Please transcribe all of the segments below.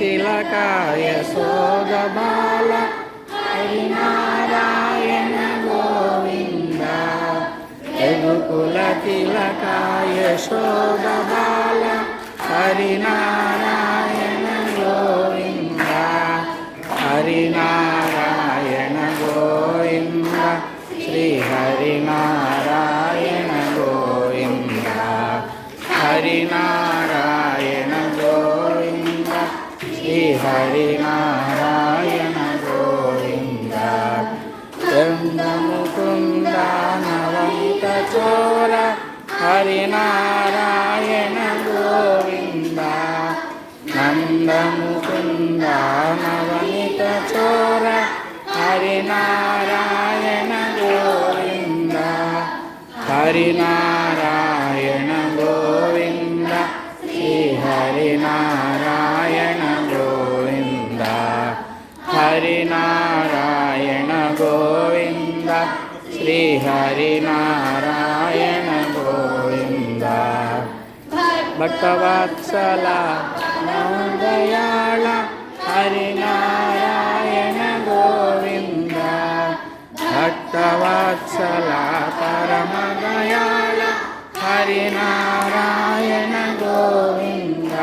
తిలకాయ సోదబాల హరినారాయణ గోవింద రఘుకుల తిలకాయ శోదబాల హరినారాయణ గోవింద హరినారాయణ నవంత చోర హరినారాయణ గోవింద నందముకుంద నవనిత చోర హరినారాయణ గోవింద హరినారాయణ హరినారాయణ గోవింద. భక్తవత్సల దయాళ హరినారాయణ గోవింద. భక్తవత్సల పరమ దయాళ హరినారాయణ గోవింద.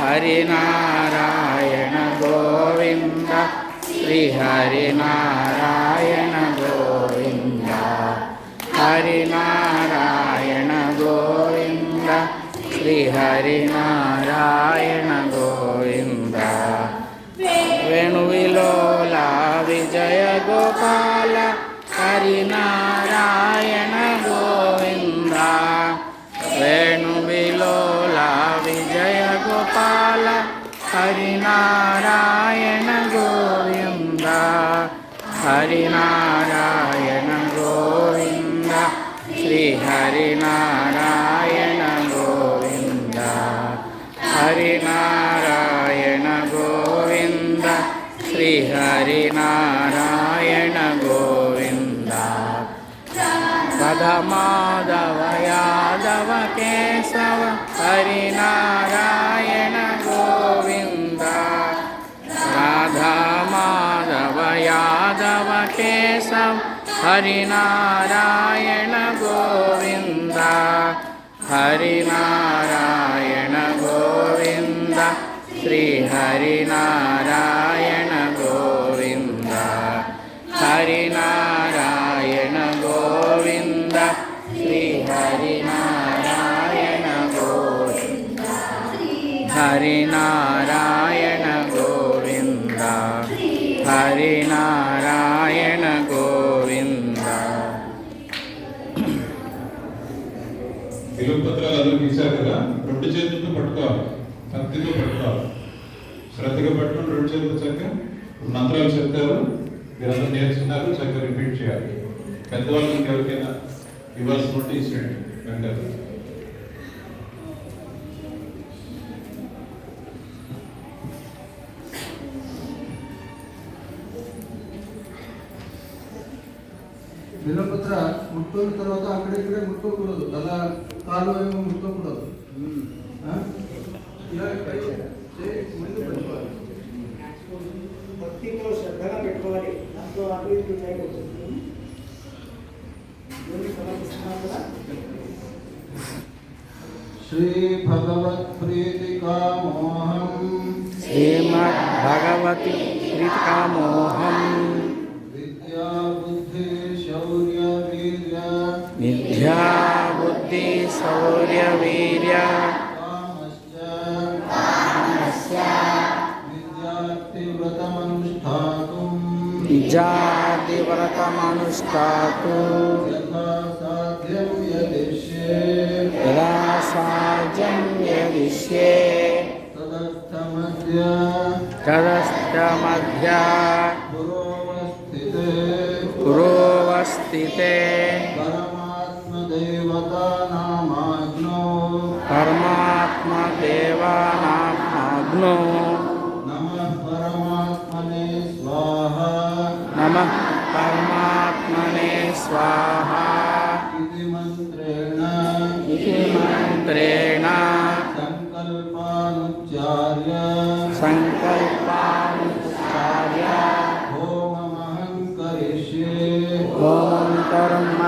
హరినారాయణ గోవింద. శ్రీ హరినారాయణ గోవింద వేణువిలోల విజయ గోపాల హరినారాయణ గోవింద. వేణువిలోల విజయ గోపాల హరినారాయణ గోవింద. హరినారాయణ గోవింద. శ్రీ श्रीहरिनारायण गोविन्द वध माधव यादवकेशव हरिनारायण गोविन्द राधा माधव यादवकेशव हरिनारायण गोविन्द हरिनारायण गोविन्द श्रीहरिनारायण నారాయణ గోవింద హరి నారాయణ గోవింద. తెలుగు పత్రాలు కదా? రెండు చేతులతో పట్టుకోవాలి. భక్తితో పట్టుకోవాలి. శ్రద్ధగా పట్టుకుని రెండు చేతులు చక్కగా మంత్రాలు చెప్తారు. మీరందరూ నేర్చుకున్నారు చక్కగా రిపీట్ చేయాలి. పెద్దవాళ్ళకి ఎవరికైనా ఇవ్వాల్సి ఉంటే ఇచ్చినట్టు వెంటనే ముట్టుకున్న తర్వాత అక్కడిక్కడే ముట్టుకోకూడదు తల కాలు ఏమో ముట్టుకోకూడదు ఆ? ఇలా చేయి ముందు పెట్టుకోవాలి భక్తితో శ్రద్ధగా పెట్టుకోవాలి దాంట్లో అటు ఇటు చేయకూడదు దేవునికి సమర్పిస్తున్నాం కదా जातिव्रतमनुष्ठातु यदा साध्यं यदिष्ये तदस्थमध्या पुरोवस्थिते परमात्मदेवतानामाग्नो परमात्मदेवानामाग्नो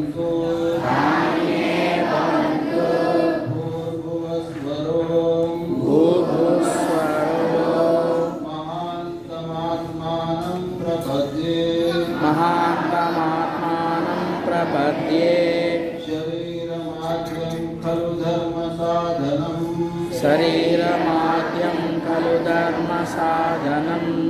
भवन्तु धाम महान्तमात्मानं प्रपद्ये। महान्तमात्मानं खलु धर्मसाधनं शरीरमाद्यं खलु धर्मसाधनम्।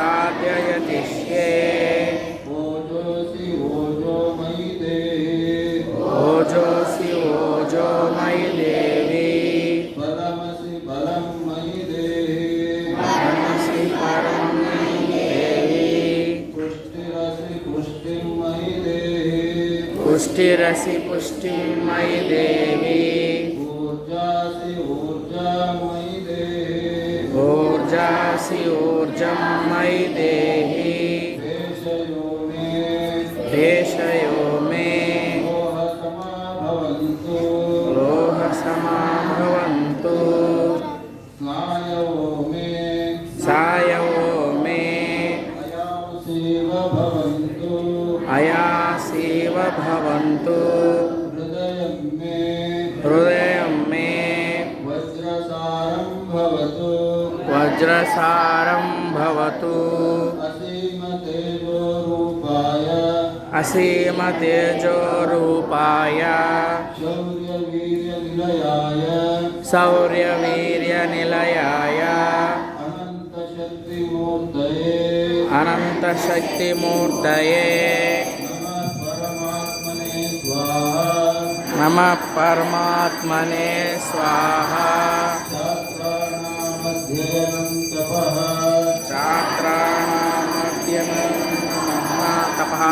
साधयति श्ये ओजोऽसि ओजोमयि ओजोऽसि देवी। परमसि परं मयि देवि। परमसि परं मयि पुष्टिरसि पुष्टिं मयि पुष्टिरसि पुष्टिं मयि देवी। ऊर्जं मयि देहि। देशयो मे। लोहसमा भवन्तु सायवो मे। अयांसेव भवन्तु। वज्रसारं भवतु। असीमतेजोरूपाय। शौर्यवीर्यनिलयाय। अनन्तशक्तिमूर्तये। नमः परमात्मने स्वाहा। छात्राणामद्यमनः तपः।